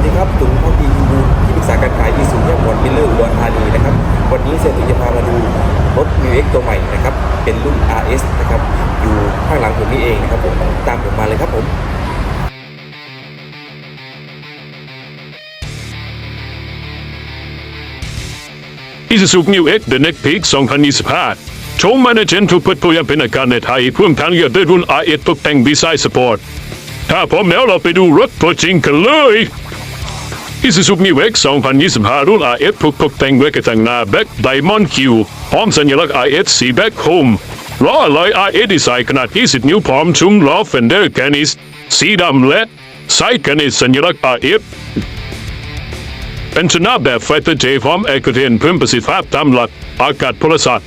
วัสดีครับตุงพ่อดียูบูที่ปรึกษาการขายอีสุยมวนมิลเลอร์อุดรธานีนะครับ วันนี้เซตุจะพามาดูรถ m ิวเอ็กตัวใหม่นะครับ เป็นรุ่น RS นะครับ อยู่ข้างหลังผมนี่เองนะครับผม ตามผมมาเลยครับผม Isuzu New X The Next Peak 2025โฉมมาในเจนทุกเพื่อตัวอย่างเป็นอาการในไทยพ่วงทางยอดด้วยรุ่น i ตกแต่งดีไซน์สปอร์ตถ้าพร้อมแล้วเราไปดูรถตัวจริงกันเลย Isuzu New X 2025 รุ่น RS ถูกตกแต่งด้วยกระจังหน้าแบ็คไดมอนด์คิวพร้อมสัญลักษณ์ RS สีแบ็คโฮมล้ออะไหล่ RS ดีไซน์ขนาด 20 นิ้วพร้อมชุมล้อเฟนเดอร์แกนิสสีดำและไซส์แกนิสสัญลักษณ์ RS เป็นชนะแบบไฟเตอร์เจพร้อมเอกเทนเพิ่มประสิทธิภาพตามหลักอากาศพลศาสตร์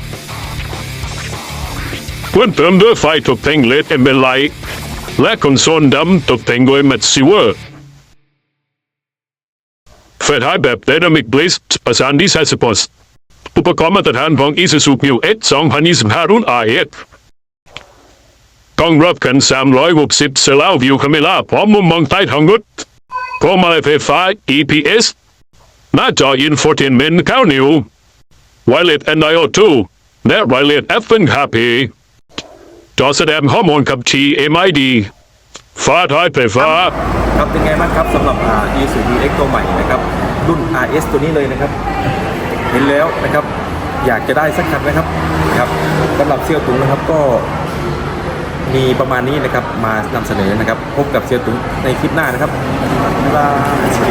เขียวลามพรีนภายในห้องโดยสารของรุ่น RS ถูกตกแต่งด้วยโทนสีดำพร้อมแมทสีเวอร์แกรนิตติดตั้งเบาะนั่งมีสายสปอร์ตเดินได้สีลควีนและสัญลักษณ์ไอเอสบนพลัดยิงเพิ่มติมด้วยไฟตกแต่งเลดเอมเบลไลท์และคอนโซลดำตกแต่งด้วยแมตซิเวอร์เฟรดไฮแบบ Dynamic Bliss ประสานดีไซน์สปอร์ตอุปกรณ์มาตรฐานของ Isuzu Mu X 2025รุ่น RS กล้องรับกัน360เซลล์วิวคาเมล่าพร้อมมุมมองใต้ท้องรถพวงมาลัยไฟฟ้า EPS หน้าจออินโฟเทนเมนต์9นิ้ว Wireless NIO2 และ Wireless FM HP จอแสดงข้อมูลขับขี่ MID ฟ้าท้ายไฟฟ้า ครับเป็นไงบ้างครับสำหรับ r e s u v x ตัวใหม่นะครับ รุ่น RS ตัวนี้เลยนะครับ เห็นแล้วนะครับ อยากจะได้สักคันนะครับครับสำหรับเซียวตุงนะครับก็มีประมาณนี้นะครับมานำเสนอนะครับ พบกับเซียวตุงในคลิปหน้านะครับเวลาสวัสดีครับ